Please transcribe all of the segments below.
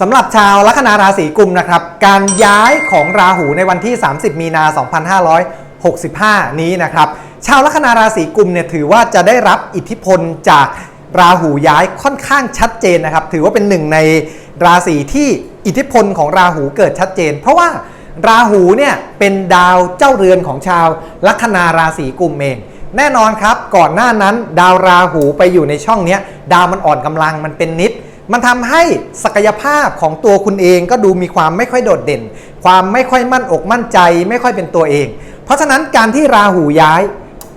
สำหรับชาวลัคนาราศีกุมนะครับ การย้ายของราหูในวันที่ 30 มีนา 2565 นี้นะครับ ชาวลัคนาราศีกุมเนี่ยถือว่าจะได้รับอิทธิพลจากราหูย้ายค่อนข้างชัดเจนนะครับ ถือว่าเป็นหนึ่งในราศีที่อิทธิพลของราหูเกิดชัดเจน เพราะว่าราหูเนี่ยเป็นดาวเจ้าเรือนของชาวลัคนาราศีกุมเองแน่นอนครับ ก่อนหน้านั้น ดาวราหูไปอยู่ในช่องนี้ดาวมันอ่อนกำลังมันเป็นนิด มันทำให้ศักยภาพของตัวคุณเองก็ดูมีความไม่ค่อยโดดเด่น ความไม่ค่อยมั่นอกมั่นใจ ไม่ค่อยเป็นตัวเอง เพราะฉะนั้นการที่ราหูย้าย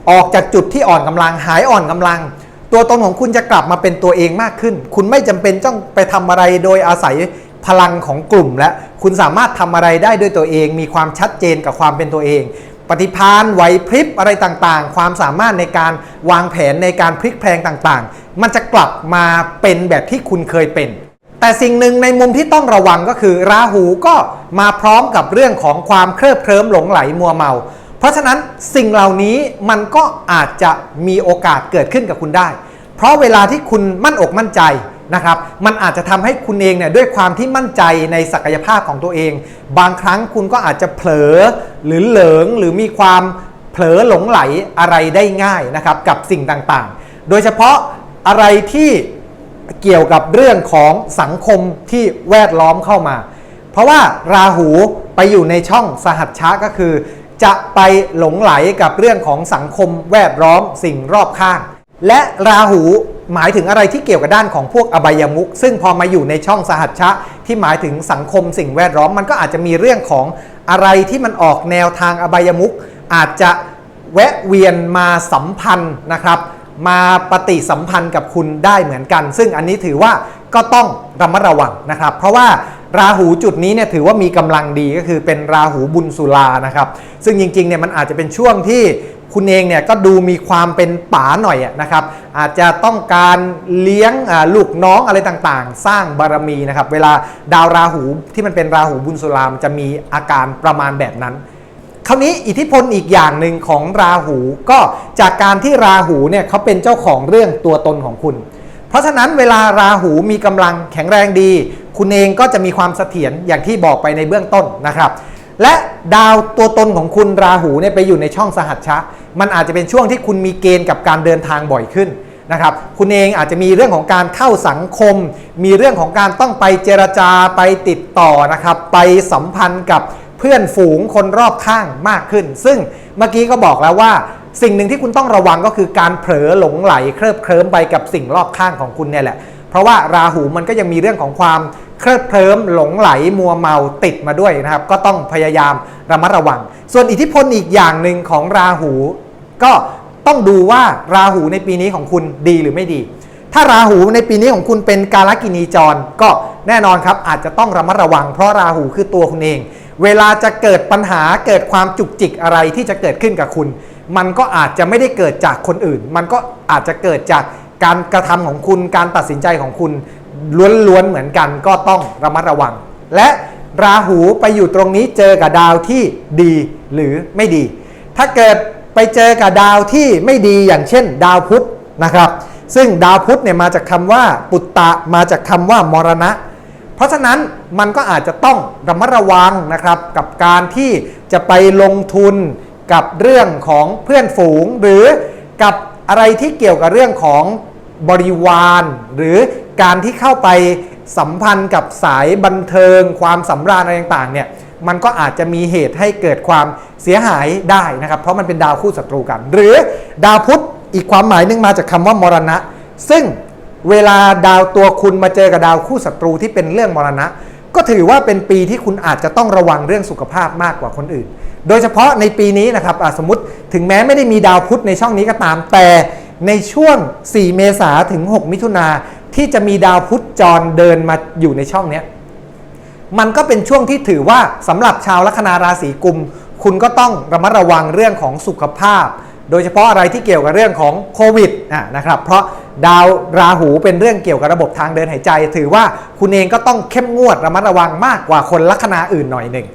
ออกจากจุดที่อ่อนกำลังหายอ่อนกำลัง ตัวตนของคุณจะกลับมาเป็นตัวเองมากขึ้น คุณไม่จำเป็นต้องไปทำอะไรโดยอาศัยพลังของกลุ่ม และคุณสามารถทำอะไรได้ด้วยตัวเอง มีความชัดเจนกับความเป็นตัวเอง ปฏิภาณไหวพริบอะไรต่างๆ ความสามารถในการวางแผนในการพลิกแพลงต่างๆ มันจะกลับมาเป็นแบบที่คุณเคยเป็น แต่สิ่งหนึ่งในมุมที่ต้องระวังก็คือ ราหูก็มาพร้อมกับเรื่องของความเคลิบเคลิ้มหลงไหลมัวเมา เพราะฉะนั้นสิ่งเหล่านี้มันก็อาจจะมีโอกาสเกิดขึ้นกับคุณได้ เพราะเวลาที่คุณมั่นอกมั่นใจนะครับ มันอาจจะทำให้คุณเองเนี่ยด้วยความที่มั่นใจในศักยภาพของตัวเอง บางครั้งคุณก็อาจจะเผลอหรือเหลิงหรือมีความเผลอหลงไหลอะไรได้ง่ายนะครับกับสิ่งต่างๆ โดยเฉพาะ อะไรที่เกี่ยวกับเรื่องของสังคมที่แวดล้อมเข้ามา เพราะว่าราหูไปอยู่ในช่องสหัชชะก็คือ จะไปหลงไหลกับเรื่องของสังคมแวดล้อมสิ่งรอบข้าง และราหูหมายถึงอะไรที่เกี่ยวกับด้านของพวกอบายมุขซึ่งพอมาอยู่ในช่องสหัชชะที่หมายถึงสังคมสิ่งแวดล้อมมันก็อาจจะมีเรื่องของอะไรที่มันออกแนวทางอบายมุขอาจจะแวะเวียนมาสัมพันธ์นะครับ มาปฏิสัมพันธ์กับคุณได้เหมือนกัน ซึ่งอันนี้ถือว่าก็ต้องระมัดระวังนะครับ เพราะว่าราหูจุดนี้เนี่ยถือว่ามีกำลังดีก็คือเป็นราหูบุญสุลานะครับ ซึ่งจริงๆเนี่ยมันอาจจะเป็นช่วงที่คุณเองเนี่ยก็ดูมีความเป็นป๋าหน่อยนะครับ อาจจะต้องการเลี้ยงลูกน้องอะไรต่างๆ สร้างบารมีนะครับ เวลาดาวราหูที่มันเป็นราหูบุญสุลามจะมีอาการประมาณแบบนั้น คราวนี้อิทธิพลอีกอย่างหนึ่งของราหูก็จากการที่ราหูเนี่ยเขาเป็นเจ้าของเรื่องตัวตนของคุณ เพราะฉะนั้นเวลาราหูมีกำลังแข็งแรงดี คุณเองก็จะมีความเสถียรอย่างที่บอกไปในเบื้องต้นนะครับและดาวตัวตนของคุณราหูเนี่ยไปอยู่ในช่องสหัชชะ มันอาจจะเป็นช่วงที่คุณมีเกณฑ์กับการเดินทางบ่อยขึ้นนะครับ คุณเองอาจจะมีเรื่องของการเข้าสังคม มีเรื่องของการต้องไปเจรจาไปติดต่อนะครับ ไปสัมพันธ์กับ เพื่อนฝูงคนรอบข้างมากขึ้น ซึ่งเมื่อกี้ก็บอกแล้วว่า สิ่งหนึ่งที่คุณต้องระวังก็คือการเผลอหลงไหลเคลิบเคลิ้มไปกับสิ่งรอบข้างของคุณเนี่ยแหละ เพราะว่าราหูมันก็ยังมีเรื่องของความเคลิบเคลิ้มหลงไหลมัวเมาติดมาด้วยนะครับ ก็ต้องพยายามระมัดระวัง ส่วนอิทธิพลอีกอย่างหนึ่งของราหู ก็ต้องดูว่าราหูในปีนี้ของคุณดีหรือไม่ดี ถ้าราหูในปีนี้ของคุณเป็นกาลกินีจร ก็แน่นอนครับอาจจะต้องระมัดระวัง เพราะราหูคือตัวคุณเอง เวลาจะเกิดปัญหาเกิดความจุกจิกอะไรที่จะเกิดขึ้นกับคุณ มันก็อาจจะไม่ได้เกิดจากคนอื่น มันก็อาจจะเกิดจากการกระทำของคุณการตัดสินใจของคุณล้วนๆเหมือนกันก็ต้องระมัดระวัง และราหูไปอยู่ตรงนี้เจอกับดาวที่ดีหรือไม่ดี ถ้าเกิดไปเจอกับดาวที่ไม่ดีอย่างเช่น ดาวพุธนะครับ ซึ่งดาวพุธเนี่ยมาจากคำว่าปุตตะมาจากคำว่ามรณะ เพราะฉะนั้นมันก็อาจจะต้องระมัดระวังนะครับ กับการที่จะไปลงทุนกับเรื่องของเพื่อนฝูง หรือกับอะไรที่เกี่ยวกับเรื่องของบริวาร หรือการที่เข้าไปสัมพันธ์กับสายบันเทิง ความสำราญอะไรต่างๆเนี่ยมันก็อาจจะมีเหตุให้เกิดความเสียหายได้นะครับ เพราะมันเป็นดาวคู่ศัตรูกัน หรือดาวพุธอีกความหมายหนึงมาจากคำว่ามรณะ ซึ่ง เวลาดาวตัวคุณมาเจอกับดาวคู่ศัตรูที่เป็นเรื่องมรณะ ก็ถือว่าเป็นปีที่คุณอาจจะต้องระวังเรื่องสุขภาพมากกว่าคนอื่น โดยเฉพาะในปีนี้นะครับสมมติถึงแม้ไม่ได้มีดาวพุธในช่องนี้ก็ตามแต่ในช่วง 4 เมษาถึง 6 มิถุนาที่จะมีดาวพุธจรเดินมาอยู่ในช่องนี้มันก็เป็นช่วงที่ถือว่าสำหรับชาวลัคนาราศีกุม คุณก็ต้องระมัดระวังเรื่องของสุขภาพ โดยเฉพาะอะไรที่เกี่ยวกับเรื่องของโควิดนะครับเพราะดาวราหูเป็นเรื่องเกี่ยวกับระบบทางเดินหายใจ ถือว่าคุณเองก็ต้องเข้มงวดระมัดระวังมากกว่าคนลัคนาอื่นหน่อยหนึ่ง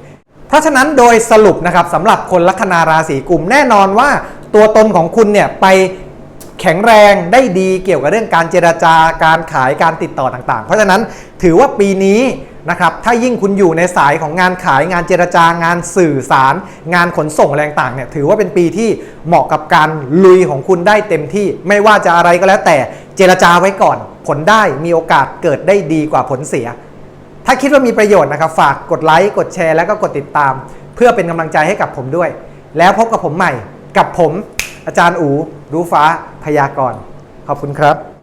เพราะฉะนั้นโดยสรุปนะครับสำหรับคนลัคนาราศีกุมแน่นอนว่า ตัวตนของคุณเนี่ยไปแข็งแรงได้ดีเกี่ยวกับเรื่องการเจราจาการขายการติดต่อต่างๆ เพราะฉะนั้นถือว่าปีนี้ นะครับถ้ายิ่งคุณอยู่ในสายของงานขายงานเจรจางานสื่อสาร งานขนส่งอะไรต่างเนี่ยถือว่าเป็นปีที่เหมาะกับการลุยของคุณได้เต็มที่ ไม่ว่าจะอะไรก็แล้วแต่เจรจาไว้ก่อน ผลได้มีโอกาสเกิดได้ดีกว่าผลเสีย ถ้าคิดว่ามีประโยชน์นะครับ ฝากกดไลค์กดแชร์แล้วก็กดติดตาม เพื่อเป็นกำลังใจให้กับผมด้วย แล้วพบกับผมใหม่กับผม อาจารย์อู รู้ฟ้าพยากรณ์ขอบคุณครับ